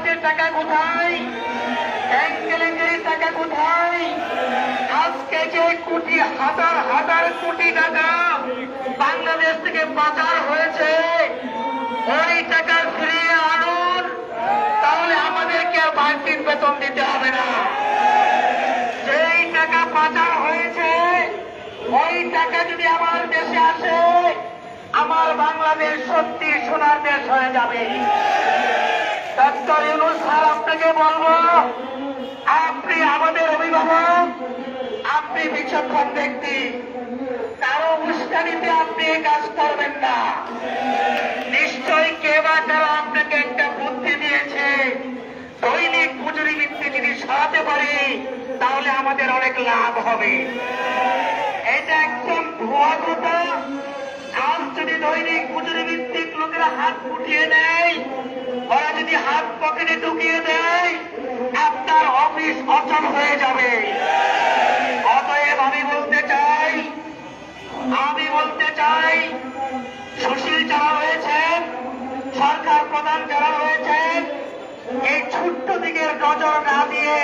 চাঁদাবাজের টাকা কোথায়? ব্যাংক কেলেঙ্কারির টাকা কোথায়? আজকে যে কোটি, হাজার হাজার কোটি টাকা বাংলাদেশ থেকে পাচার হয়েছে, ওই টাকা ফিরিয়ে আনুন। তাহলে আমাদেরকে আর বাড়তি বেতন দিতে হবে না। যেই টাকা পাচার হয়েছে, ওই টাকা যদি আমার দেশে আসে, আমার বাংলাদেশ সত্যি সোনার দেশ হয়ে যাবে। ডক্টর ইউনুস স্যার, আপনাকে বলব, আপনি আমাদের অভিভাবক, আপনি বিচক্ষণ ব্যক্তি। কারও উস্কানিতে আপনি এই কাজ করবেন না। নিশ্চয়ই কে বা আপনাকে একটা বুদ্ধি দিয়েছে, দৈনিক মজুরি ভিত্তি যদি সরাতে পারি, তাহলে আমাদের অনেক লাভ হবে। এটা একদম ভুয়া কথা আজ যদি দৈনিক মজুরি ভিত্তিক লোকেরা হাত উঠিয়ে নেয় ওরা যদি হাত পকেটে ঢুকিয়ে দেয় আপনার অফিস অচল হয়ে যাবে। অতএব আমি বলতে চাই, আমি বলতে চাই, সুশীল যারা রয়েছেন, সরকার প্রধান যারা রয়েছেন, এই ছোট্ট দিকের নজর না দিয়ে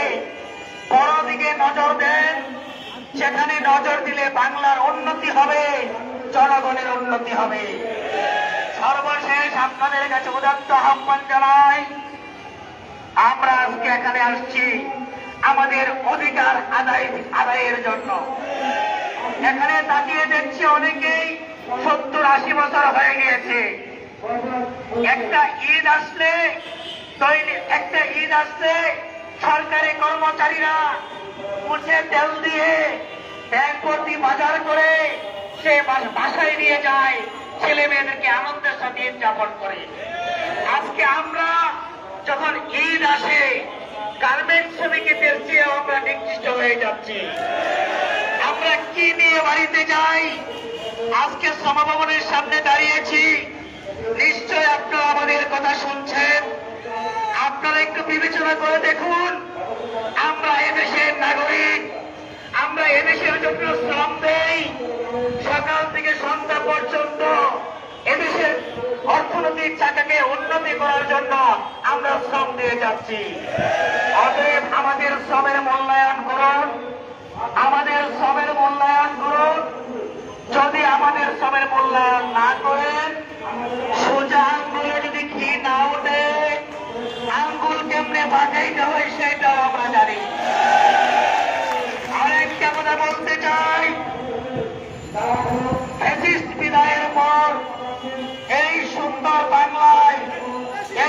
বড় দিকে নজর দেন। সেখানে নজর দিলে বাংলার উন্নতি হবে, জনগণের উন্নতি হবে। সর্বশেষ আপনাদের কাছে উদাত্ত আহ্বান জানাই। আমরা আজকে এখানে আসছি আমাদের অধিকার আদায়, আদায়ের জন্য। এখানে তাকিয়ে দেখছি অনেকেই সত্তর আশি বছর হয়ে গিয়েছে। একটা ঈদ আসলে একটা ঈদ আসলে সরকারি কর্মচারীরা মুছে তেল দিয়ে ভর্তি বাজার করে সে বাসায় নিয়ে যায়। ছেলে মেয়েদেরকে আনন্দের সাথে ঈদ যাপন করে। আজকে আমরা যখন ঈদ আসে গার্মেন্টস শ্রমিকদের চেয়েও আমরা নিকৃষ্ট হয়ে যাচ্ছি। আমরা কি নিয়ে বাড়িতে যাই? আজকে সমভবনের সামনে দাঁড়িয়েছি। নিশ্চয় আপনারা আমাদের কথা শুনছেন। আপনারা একটু বিবেচনা করে দেখুন, আমরা এদেশের নাগরিক, আমরা এদেশের জন্য শ্রম দেই। করার জন্য আমরা শ্রম দিয়ে যাচ্ছি। অতএব আমাদের শ্রমের মূল্যায়ন করুন। আমাদের শ্রমের মূল্যায়ন করুন। যদি আমাদের শ্রমের মূল্যায়ন না করে সোজা আঙ্গুলে যদি কি না ওঠে আঙ্গুল কেমনে বাজাইতে হয় সেটাও